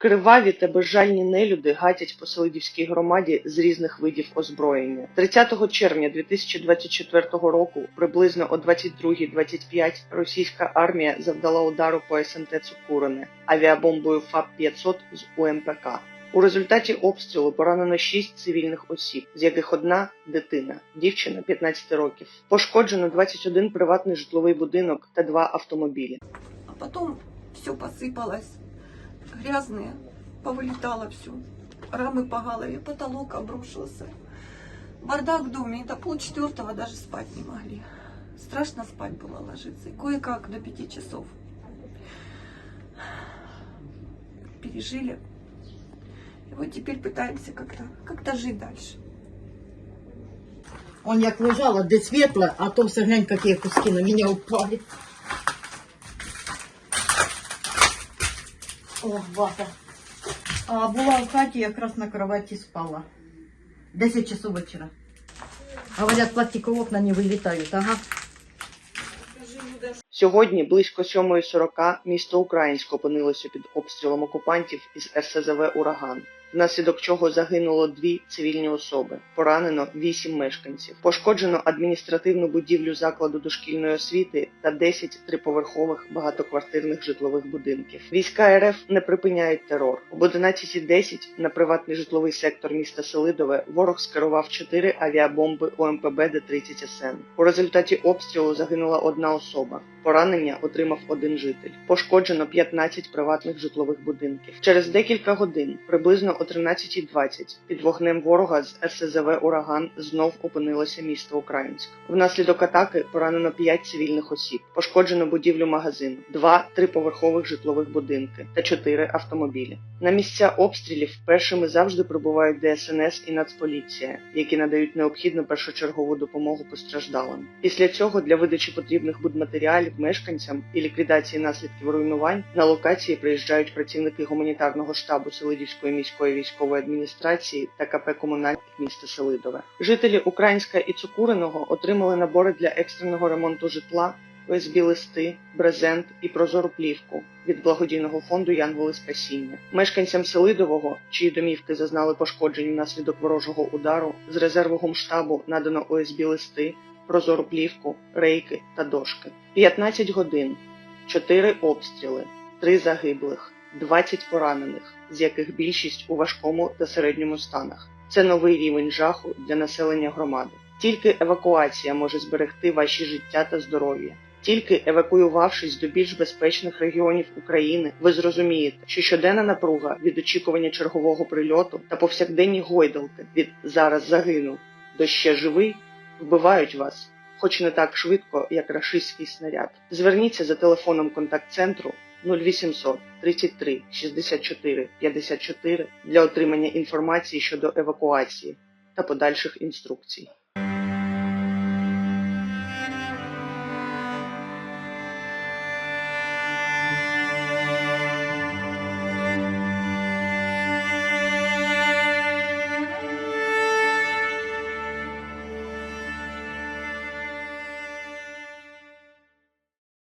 Криваві та безжальні нелюди гатять по Селидівській громаді з різних видів озброєння. 30 червня 2024 року, приблизно о 22.25, російська армія завдала удару по СМТ Цукурине авіабомбою ФАП-500 з УМПК. У результаті обстрілу поранено 6 цивільних осіб, з яких одна дитина, дівчина 15 років. Пошкоджено 21 приватний житловий будинок та два автомобілі. А потом все посыпалось, грязное, повылетало все. Рамы по голове, потолок обрушился. Бардак в доме, до полчетвертого даже спать не могли. Страшно спать было ложиться, и кое-как до пяти часов. Пережили. И вот теперь пытаемся как-то как жить дальше. Он як лежала, де світло, а то все глянь, які куски на мене упали. Ох, вата. А була в хаті, якраз на кроваті спала. 10 часов вечора. Говорят, пластикові окна не вылетают. ага. Сьогодні близько 7.40 місто Українськ опинилося під обстрілом окупантів із РСЗВ Ураган, внаслідок чого загинуло дві цивільні особи, поранено вісім мешканців, пошкоджено адміністративну будівлю закладу дошкільної освіти та 10 триповерхових багатоквартирних житлових будинків. Війська РФ не припиняють терор. Об 11.10 на приватний житловий сектор міста Селидове ворог скерував 4 авіабомби ОМПБ Д-30 СН. У результаті обстрілу загинула одна особа. Поранення отримав один житель. Пошкоджено 15 приватних житлових будинків. Через декілька годин, приблизно о 13.20, під вогнем ворога з РСЗВ Ураган знов опинилося місто Українськ. Внаслідок атаки поранено 5 цивільних осіб. Пошкоджено будівлю магазину, два триповерхових житлових будинки та 4 автомобілі. На місця обстрілів першими завжди прибувають ДСНС і Нацполіція, які надають необхідну першочергову допомогу постраждалим. Після цього для видачі потрібних будматеріалів мешканцям і ліквідації наслідків руйнувань на локації приїжджають працівники гуманітарного штабу Селидівської міської військової адміністрації та КП комунальник міста Селидове. Жителі Українська і Цукуриного отримали набори для екстреного ремонту житла. ОСБ листи, брезент і прозору плівку від благодійного фонду Янголи Спасіння. Мешканцям Селидового, чиї домівки зазнали пошкоджень внаслідок ворожого удару, з резерву гумштабу надано ОСБ листи, прозору плівку, рейки та дошки. 15 годин, 4 обстріли, 3 загиблих, 20 поранених, з яких більшість у важкому та середньому станах. Це новий рівень жаху для населення громади. Тільки евакуація може зберегти ваші життя та здоров'я. Тільки евакуювавшись до більш безпечних регіонів України, ви зрозумієте, що щоденна напруга від очікування чергового прильоту та повсякденні гойдалки від зараз загинув до ще живий вбивають вас, хоч не так швидко, як рашистський снаряд. Зверніться за телефоном контакт-центру 0800 33 64 54 для отримання інформації щодо евакуації та подальших інструкцій.